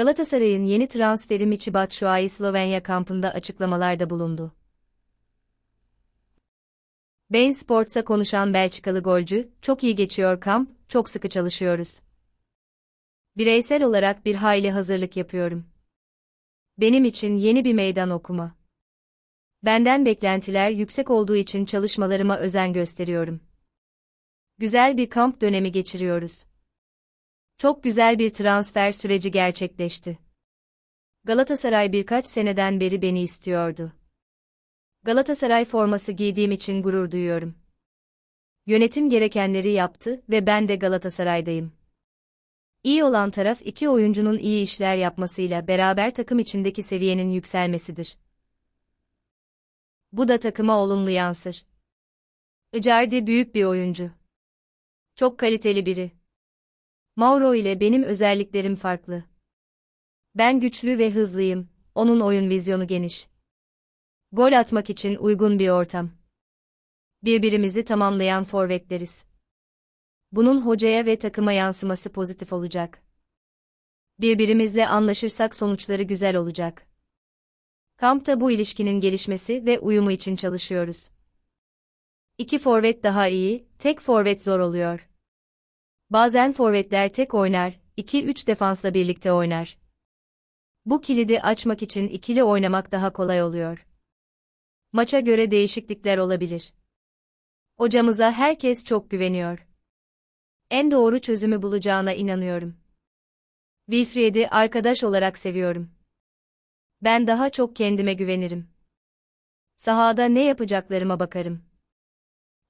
Galatasaray'ın yeni transferi Michy Batshuayi Slovenya kampında açıklamalarda bulundu. Bein Sports'a konuşan Belçikalı golcü, çok iyi geçiyor kamp, çok sıkı çalışıyoruz. Bireysel olarak bir hayli hazırlık yapıyorum. Benim için yeni bir meydan okuma. Benden beklentiler yüksek olduğu için çalışmalarıma özen gösteriyorum. Güzel bir kamp dönemi geçiriyoruz. Çok güzel bir transfer süreci gerçekleşti. Galatasaray birkaç seneden beri beni istiyordu. Galatasaray forması giydiğim için gurur duyuyorum. Yönetim gerekenleri yaptı ve ben de Galatasaray'dayım. İyi olan taraf iki oyuncunun iyi işler yapmasıyla beraber takım içindeki seviyenin yükselmesidir. Bu da takıma olumlu yansır. Icardi büyük bir oyuncu. Çok kaliteli biri. Mauro ile benim özelliklerim farklı. Ben güçlü ve hızlıyım, onun oyun vizyonu geniş. Gol atmak için uygun bir ortam. Birbirimizi tamamlayan forvetleriz. Bunun hocaya ve takıma yansıması pozitif olacak. Birbirimizle anlaşırsak sonuçları güzel olacak. Kampta bu ilişkinin gelişmesi ve uyumu için çalışıyoruz. İki forvet daha iyi, tek forvet zor oluyor. Bazen forvetler tek oynar, 2-3 defansla birlikte oynar. Bu kilidi açmak için ikili oynamak daha kolay oluyor. Maça göre değişiklikler olabilir. Hocamıza herkes çok güveniyor. En doğru çözümü bulacağına inanıyorum. Wilfried'i arkadaş olarak seviyorum. Ben daha çok kendime güvenirim. Sahada ne yapacaklarıma bakarım.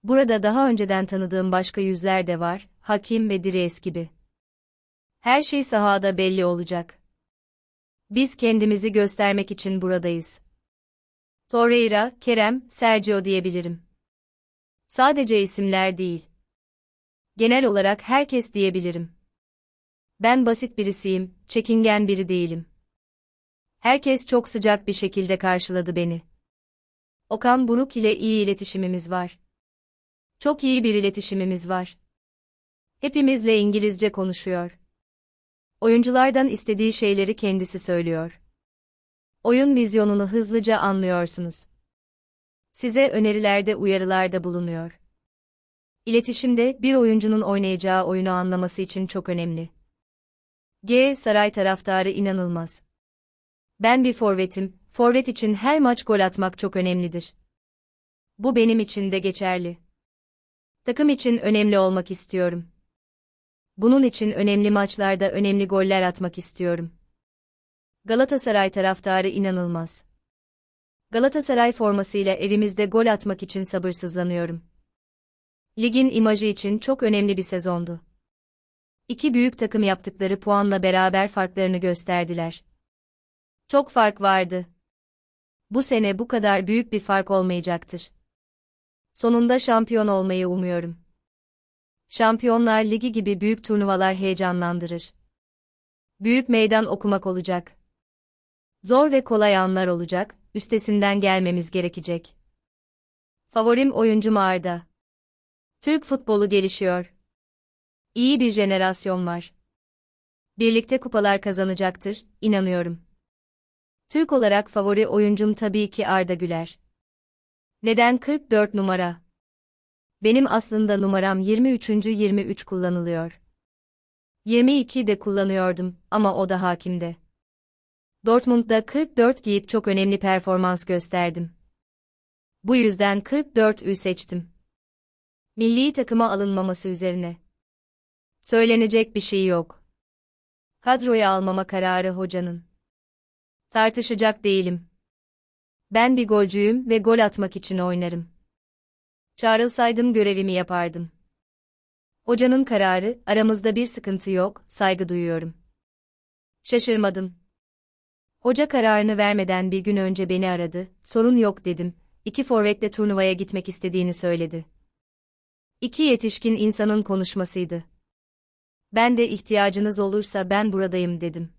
Burada daha önceden tanıdığım başka yüzler de var, Hakim ve Dries gibi. Her şey sahada belli olacak. Biz kendimizi göstermek için buradayız. Torreira, Kerem, Sergio diyebilirim. Sadece isimler değil. Genel olarak herkes diyebilirim. Ben basit birisiyim, çekingen biri değilim. Herkes çok sıcak bir şekilde karşıladı beni. Okan Buruk ile iyi iletişimimiz var. Çok iyi bir iletişimimiz var. Hepimizle İngilizce konuşuyor. Oyunculardan istediği şeyleri kendisi söylüyor. Oyun vizyonunu hızlıca anlıyorsunuz. Size önerilerde uyarılarda bulunuyor. İletişimde bir oyuncunun oynayacağı oyunu anlaması için çok önemli. G. Saray taraftarı inanılmaz. Ben bir forvetim, forvet için her maç gol atmak çok önemlidir. Bu benim için de geçerli. Takım için önemli olmak istiyorum. Bunun için önemli maçlarda önemli goller atmak istiyorum. Galatasaray taraftarı inanılmaz. Galatasaray formasıyla evimizde gol atmak için sabırsızlanıyorum. Ligin imajı için çok önemli bir sezondu. İki büyük takım yaptıkları puanla beraber farklarını gösterdiler. Çok fark vardı. Bu sene bu kadar büyük bir fark olmayacaktır. Sonunda şampiyon olmayı umuyorum. Şampiyonlar Ligi gibi büyük turnuvalar heyecanlandırır. Büyük meydan okumak olacak. Zor ve kolay anlar olacak, üstesinden gelmemiz gerekecek. Favorim oyuncum Arda. Türk futbolu gelişiyor. İyi bir jenerasyon var. Birlikte kupalar kazanacaktır, inanıyorum. Türk olarak favori oyuncum tabii ki Arda Güler. Neden 44 numara? Benim aslında numaram 23. 23 kullanılıyor. 22 de kullanıyordum ama o da hakimde. Dortmund'da 44 giyip çok önemli performans gösterdim. Bu yüzden 44'ü seçtim. Milli takıma alınmaması üzerine. Söylenecek bir şey yok. Kadroya almama kararı hocanın. Tartışacak değilim. Ben bir golcüyüm ve gol atmak için oynarım. Çağrılsaydım görevimi yapardım. Hocanın kararı, aramızda bir sıkıntı yok, saygı duyuyorum. Şaşırmadım. Hoca kararını vermeden bir gün önce beni aradı, sorun yok dedim, iki forvetle turnuvaya gitmek istediğini söyledi. İki yetişkin insanın konuşmasıydı. Ben de ihtiyacınız olursa ben buradayım dedim.